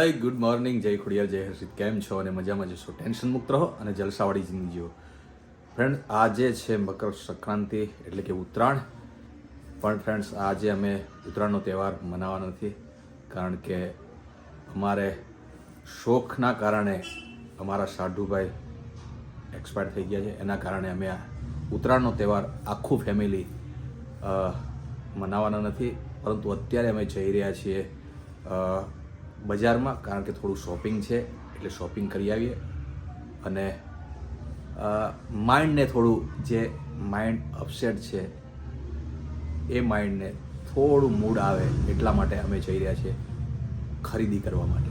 Hi good morning જય ખોડિયાર, જય હર્ષિત. કેમ છો? અને મજામાં જશો ટેન્શન મુક્ત રહો અને જલસાવાળી જિંદગી જીવો. ફ્રેન્ડ આજે છે મકર સંક્રાંતિ, એટલે કે ઉત્તરાયણ. પણ ફ્રેન્ડ્સ આજે અમે ઉત્તરાયણનો તહેવાર મનાવવાનો નથી, કારણ કે અમારે શોખના કારણે અમારા સાઢુભાઈ એક્સપાયર થઈ ગયા છે. એના કારણે અમે આ ઉત્તરાયણનો તહેવાર આખું ફેમિલી મનાવવાના નથી. પરંતુ અત્યારે અમે જઈ રહ્યા છીએ બજારમાં, કારણ કે થોડું શોપિંગ છે, એટલે શોપિંગ કરી આવીએ. અને માઇન્ડને થોડું, જે માઇન્ડ અપસેટ છે, એ માઇન્ડને થોડું મૂડ આવે એટલા માટે અમે જઈ રહ્યા છીએ ખરીદી કરવા માટે.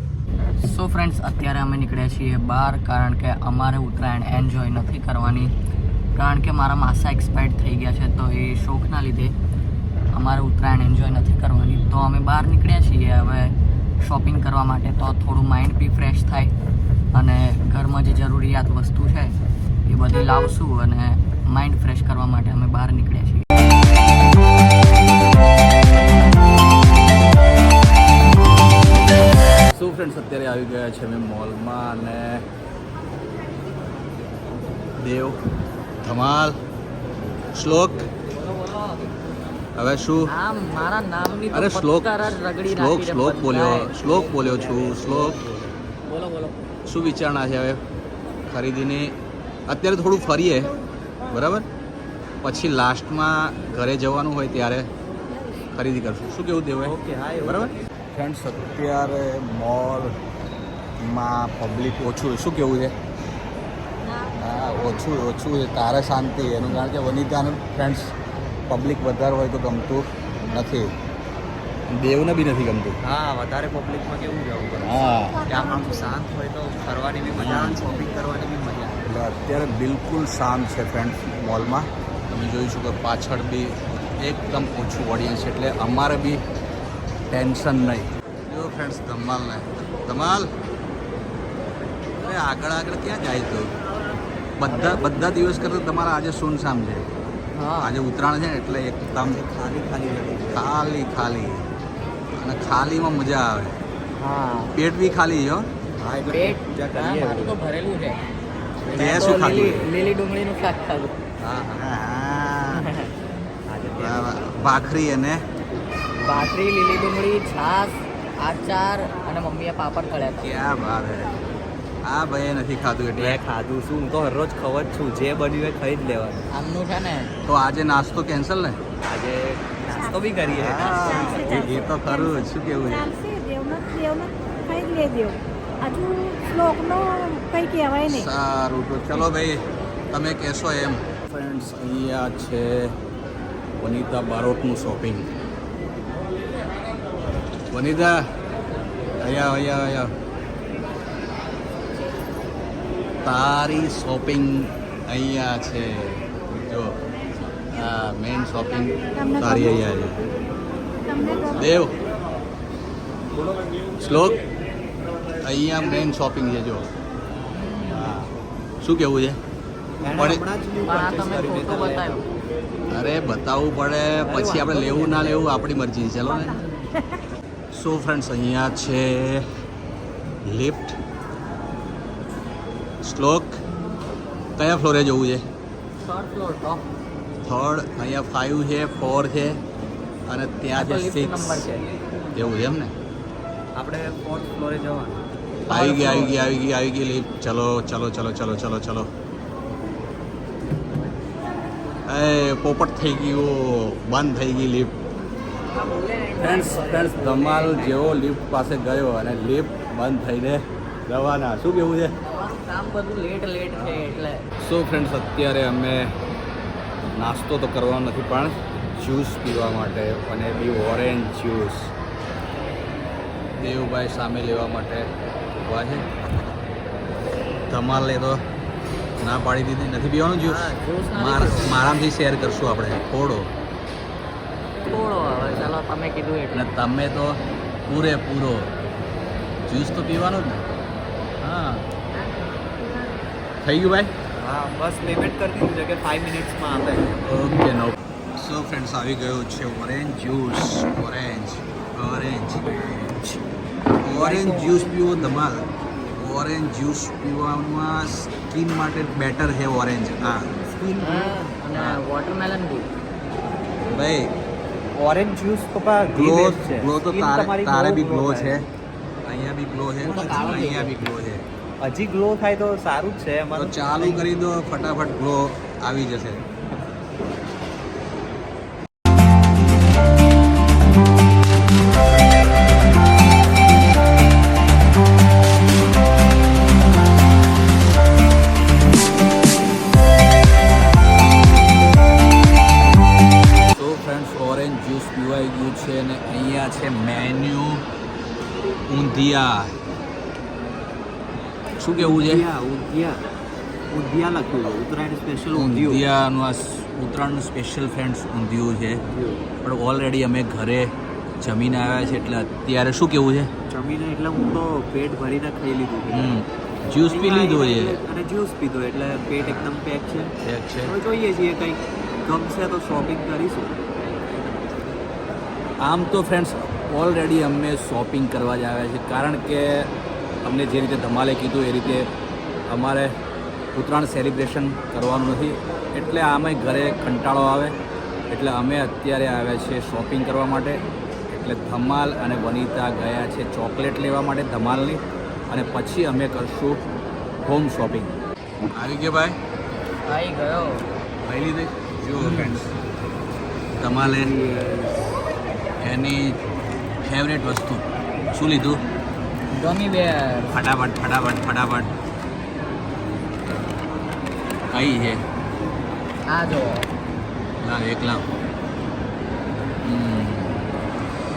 સો ફ્રેન્ડ્સ અત્યારે અમે નીકળ્યા છીએ બહાર, કારણ કે અમારે ઉત્તરાયણ એન્જોય નથી કરવાની. કારણ કે મારા માસા એક્સપાયર્ડ થઈ ગયા છે, તો એ શોખના લીધે અમારે ઉત્તરાયણ એન્જોય નથી કરવાની. તો અમે બહાર નીકળ્યા છીએ હવે. શોપિંગ કરવા માટે તો થોડું માઇન્ડ બી ફ્રેશ થાય અને ઘરમાં જે જરૂરિયાત વસ્તુ છે એ બધી લાવશું અને માઇન્ડ ફ્રેશ કરવા માટે અમે બહાર નીકળ્યા છીએ. શું ફ્રેન્ડ્સ અત્યારે આવી ગયા છે અમે મોલમાં અને દેવ, ધમાલ, શ્લોક. હવે શું? મારા નામની અરે શ્લોક શ્લોક શ્લોક બોલ્યો શ્લોક બોલ્યો છું શ્લોક. બોલો બોલો. શું વિચારણા છે હવે? ખરીદીને અત્યારે થોડું ફરીએ બરાબર? પછી લાસ્ટમાં ઘરે જવાનું હોય ત્યારે ખરીદી કરશું. શું કેવું દેવું ઓકે હા બરાબર? ફ્રેન્ડ્સ અત્યારે મોલમાં પબ્લિક ઓછું શું કેવું છે? હા ઓછું ઓછું તારે શાંતિ એનું કારણ કે વનિતાનું ફ્રેન્ડ્સ પબ્લિક વધારે હોય તો ગમતું નથી. દેવને બી નથી ગમતું. હા વધારે પબ્લિકમાં કેવું જવું હા. ત્યાં આમ શાંત હોય તો ફરવાની બી મજા આવે શોપિંગ કરવાની બી મજા આવે. એટલે અત્યારે બિલકુલ શાંત છે ફ્રેન્ડ મોલમાં તમે જોઈશું કે પાછળ બી એકદમ ઓછું ઓડિયન્સ છે એટલે અમારે બી ટેન્શન નહીં. જો ફ્રેન્ડ્સ ધમાલ નહીં ધમાલ! અરે આગળ આગળ ક્યાં જાય તો? બધા બધા દિવસ કરતાં તમારા આજે સુનસામ છે. આજે ઉત્તરાયણ છે ને એટલે એકદમ ખાલી ખાલી ખાલી ખાલી. અને ખાલીમાં મજા આવે. હા. પેટ બી ખાલી છે હો. પેટ? મારું તો ભરેલું છે. તે શું ખાધું? લીલી લીલી ડુંગળીનું શાક ખાધું. હા હા. ભાખરી અને? ભાખરી લીલી ડુંગળી છાશ આચાર અને મમ્મીએ પાપડ તળ્યા હતા. ક્યાં ભાવે? હે આ ભાઈએ નથી ખાધું એટલે. ખાધું શું હું તો હરરોજ જ છું. જે બન્યું એ ખાઈ જ લેવાનું. આમનું છે ને તો આજે નાસ્તો કેન્સલ ને? આજે નાસ્તો બી કરીએ. એ એ તો ખરું શું કેવું છે? સારું તો ચલો ભાઈ તમે કહેશો એમ. ફ્રેન્ડ્સ અહીંયા છે વનિતા બારોટનું શોપિંગ વનિતા અહીંયા અહીંયા અહીંયા. તારી શોપિંગ અહીંયા છે. જો હા મેઇન શોપિંગ તારી અહીંયા છે. દેવ શ્લોક? અહીંયા મેઇન શોપિંગ છે જો. હા. શું કેવું છે? અરે બતાવવું પડે. પછી આપણે લેવું ના લેવું આપણી મરજી છે. ચલો ને. સો ફ્રેન્ડ્સ અહીંયા છે. લિફ્ટ શ્લોક કયા ફ્લોરે જવું છે? થર્ડ ફ્લોર ટોપ થર્ડ અહીંયા ફાઇવ છે ફોર છે અને ત્યાં છે સિક્સ છે. એવું છે એમ ને? આપણે ફોર્થ ફ્લોરે જવાનું. આવી ગઈ આવી ગઈ આવી ગઈ આવી ગઈ લીફ ચલો ચલો ચલો ચલો ચલો ચલો. એ પોપટ થઈ ગયું. બંધ થઈ ગઈ લિફ્ટ ફ્રેન્ડ્સ ફ્રેન્ડ્સ ધમાલ જેવો લિફ્ટ પાસે ગયો અને લિફ્ટ બંધ થઈને રવાના. શું કેવું છે? કામ બધું લેટ લેટ છે એટલે. સો ફ્રેન્ડ્સ અત્યારે અમે નાસ્તો તો કરવાનો નથી પણ જ્યુસ પીવા માટે અને બી ઓરેન્જ જ્યુસ દેવભાઈ સામે લેવા માટે ઊભા છે. ધમાલ તો ના પાડી દીધી. નથી પીવાનું જ્યુસ મારામથી શેર કરશું આપણે. થોડો. થોડો હવે ચાલો તમે કીધું એટલે. તમે તો પૂરેપૂરો. જ્યુસ તો પીવાનું જ ને? હા. થઈ ગયું ભાઈ? હા બસ પેમેન્ટ કરી દીધું છે કે ફાઈવ મિનિટ્સમાં આપે. ઓકે નો સો ફ્રેન્ડ્સ આવી ગયો છે orange juice orange orange orange juice પીવો ધમાલ. ઓરેન્જ જ્યુસ પીવામાં સ્કિન માટે બેટર છે ઓરેન્જ હા. અને વોટરમેલન બી. ભાઈ ઓરેન્જ જ્યુસ પપ્પા ગ્લો છે. ગ્લો તો તારે તારે બી ગ્લો છે. અહીંયા બી ગ્લો છે. અહીંયા બી ગ્લો છે. હજી ગ્લો થાય તો સારું જ છે એમાં ચાલુ કરી દો ફટાફટ ગ્લો આવી જશે. ઓરેન્જ જ્યુસ પીવાઈ ગયું છે અને અહીંયા છે મેન્યુ ઊંધિયા. શું કેવું છે? ઊંધિયા લખ્યું ઉત્તરાયણ સ્પેશિયલ ઊંધિયાનું આ ઉત્તરાયણનું સ્પેશિયલ ફ્રેન્ડ્સ ઊંધિયું છે. પણ ઓલરેડી અમે ઘરે જમીને આવ્યા છે એટલે અત્યારે શું કેવું છે? જમીને એટલે હું તો પેટ ભરીને ખાઈ લીધું જ્યુસ પી લીધો છે? અને જ્યુસ પીધો એટલે પેટ એકદમ પેક છે. પેક છે. જોઈએ છીએ કંઈક. ગમશે તો શોપિંગ કરીશું. આમ તો ફ્રેન્ડ્સ ઓલરેડી અમે શોપિંગ કરવા જ આવ્યા છે. કારણ કે અમને જે રીતે ધમાલે કીધું એ રીતે અમારે ઉત્તરાયણ સેલિબ્રેશન કરવાનું નથી. એટલે આમે ઘરે કંટાળો આવે. એટલે અમે અત્યારે આવ્યા છીએ શોપિંગ કરવા માટે. એટલે ધમાલ અને વનિતા ગયા છે ચોકલેટ લેવા માટે ધમાલની. અને પછી અમે કરશું હોમ શોપિંગ આવી ગયો ભાઈ? આવી ગયો. ભાઈ લીધે? જુઓ ફ્રેન્ડ્સ ધમાલે એની ફેવરેટ વસ્તુ. શું લીધું? ગમી બેર ફટાફટ ફટાફટ ફટાફટ. કઈ છે? આ જો. લાવ એક લાવ. હમ.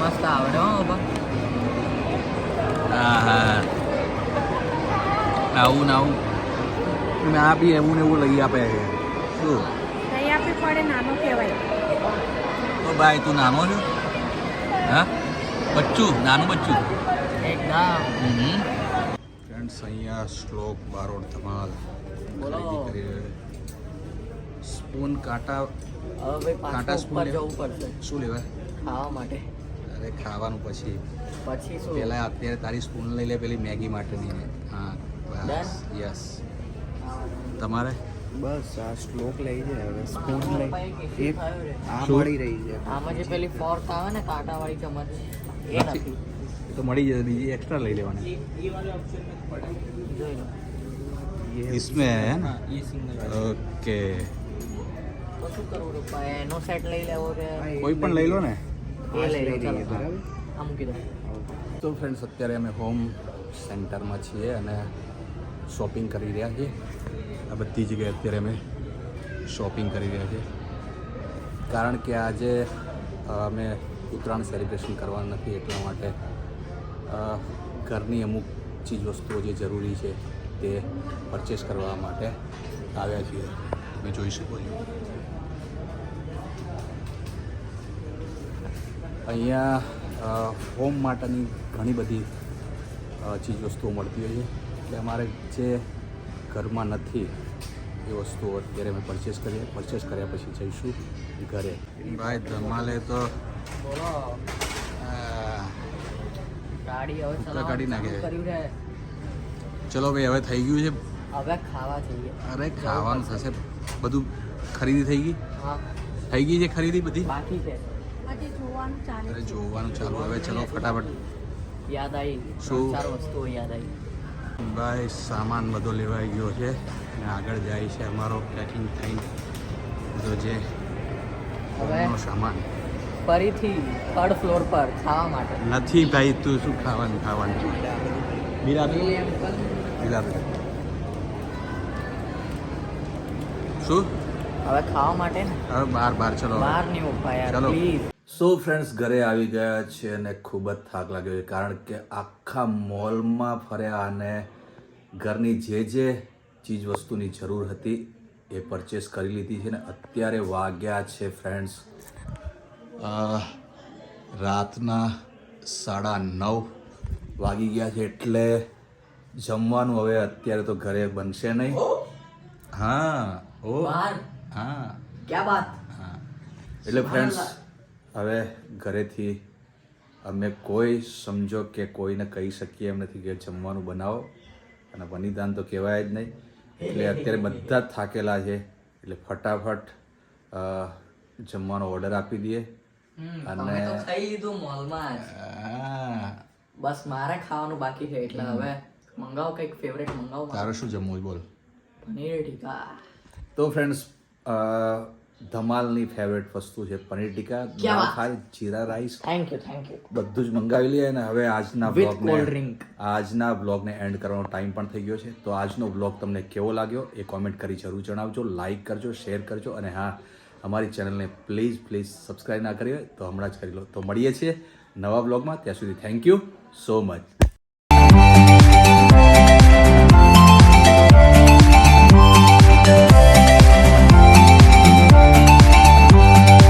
મસ્ત આવડે હો બા હા હા. આવું ને આવું. મેં આ બી એવું ને એવું લઈ આપે છે. શું? લઈ આપે પડે નાનો કહેવાય. તો ભાઈ તું નાનો છું? હા? બચ્ચું? નાનું બચ્ચું? એકદમ. ફ્રેન્ડ્સ અહીંયા શ્લોક બારોડ ધમાલ. સ્પૂન કાંટા કાંટા સ્પૂન ઉપર જવું પડશે. શું લેવાય? ખાવા માટે. અરે ખાવાનું પછી. પછી શું? પેલા અત્યારે તારી સ્પૂન લઈ લે પેલી મેગી માટેની. હા બસ યસ. તમારે? બસ આ શ્લોક લઈ જાય હવે સ્પૂન લઈ. એક આ મળી રહી છે. આમાં જે પેલી ફોર્ક આવે ને કાંટાવાળી ચમચ એ નથી. નથી એ તો મળી જશે બીજી એક્સ્ટ્રા લઈ લેવાની જોઈ લો इसमें है ना ઓકે તો શું કરવું રૂપા એનો સેટ લઈ લેવો કે કોઈ પણ લઈ લો ને એ લઈ લો લઈ લઈએ, ચાલો બરાબર? આ મૂકી દો તો ફ્રેન્ડ્સ અત્યારે અમે હોમ સેન્ટરમાં છીએ અને શોપિંગ કરી રહ્યા છીએ આ બધી જગ્યાએ અત્યારે અમે શોપિંગ કરી રહ્યા છીએ કારણ કે આજે અ, અમે ઉત્તરાયણ સેલિબ્રેશન કરવાનું નથી એટલા માટે અ, ઘરની અમુક ચીજ વસ્તુઓ જે જરૂરી છે તે પરચેસ કરવા માટે આવ્યા છીએ. તમે જોઈ શકો છો. અહીંયા હોમ માટેની ઘણી બધી ચીજવસ્તુઓ ચીજ વસ્તુઓ મળતી હોય છે. એટલે અમારે જે ઘરમાં નથી એ વસ્તુઓ અત્યારે અમે પરચેસ કરીએ. પરચેસ કર્યા પછી જઈશું ઘરે. ભાઈ, ધમાલે તો ગાડી હવે કાઢી નાખે. કર્યું ચલો ભાઈ હવે થઈ ગયું છે. હવે ખાવા જઈએ. અરે ખાવાનું થશે. બધું ખરીદી થઈ ગઈ? હા. થઈ ગઈ છે ખરીદી બધી? બાકી છે. હજી જોવાનું ચાલે અરે જોવાનું ચાલુ. હવે ચલો ફટાફટ. યાદ આવી શું? ચાર વસ્તુઓ યાદ આવી ભાઈ સામાન બધો લેવાઈ ગયો છે. અને આગળ જાય છે અમારો પેકિંગ થઈ બધો જે હવે સામાન. ફરીથી થર્ડ ફ્લોર પર ખાવા માટે. નથી ભાઈ તું શું ખાવાનું ખાવાનું? બિલ આપી બિલ આપી શું? હવે ખાવા માટે ને? હવે ચલો. બહાર નહીં ઊભા યાર પ્લીઝ સો ફ્રેન્ડ્સ ઘરે આવી ગયા છે અને ખૂબ જ થાક લાગ્યો છે કારણ કે આખા મોલમાં ફર્યા અને ઘરની જે જે ચીજ વસ્તુની જરૂર હતી એ પરચેસ કરી લીધી છે ને અત્યારે વાગ્યા છે ફ્રેન્ડ્સ રાતના સાડા નવ વાગી ગયા છે એટલે જમવાનું હવે અત્યારે તો ઘરે બનશે નહીં. હા? ઓ હા. ક્યાં બાત? હા. એટલે ફ્રેન્ડ્સ હવે ઘરેથી અમે કોઈ સમજો કે કોઈને કહી શકીએ એમ નથી કે જમવાનું બનાવો. અને બનિદાન તો કહેવાય જ નહીં. એટલે અત્યારે બધા જ થાકેલા છે. એટલે ફટાફટ જમવાનો ઓર્ડર આપી દઈએ. અમે તો ખાઈ લીધું મોલમાં જ. બસ મારે ખાવાનું બાકી છે એટલે હવે મંગાવો કંઈક ફેવરેટ મંગાવો તારું શું જમવું બોલ. પનીર ટીકા. તો ફ્રેન્ડ્સ ધમાલની ફેવરેટ વસ્તુ છે paneer tikka. Dal fry jeera rice thank you thank you બધું જ મંગાવી લઈએ અને હવે આજના બ્લોગને cold આજના બ્લોગને એન્ડ કરવાનો ટાઈમ પણ થઈ ગયો છે. તો આજનો બ્લોગ તમને કેવો લાગ્યો એ કોમેન્ટ કરી જરૂર જણાવજો લાઈક કરજો શેર કરજો અને હા અમારી ચેનલને પ્લીઝ પ્લીઝ સબસ્ક્રાઈબ ના કરી હોય તો હમણાં જ કરી લો. તો મળીએ છીએ નવા બ્લોગમાં ત્યાં સુધી થેન્ક યુ સો મચ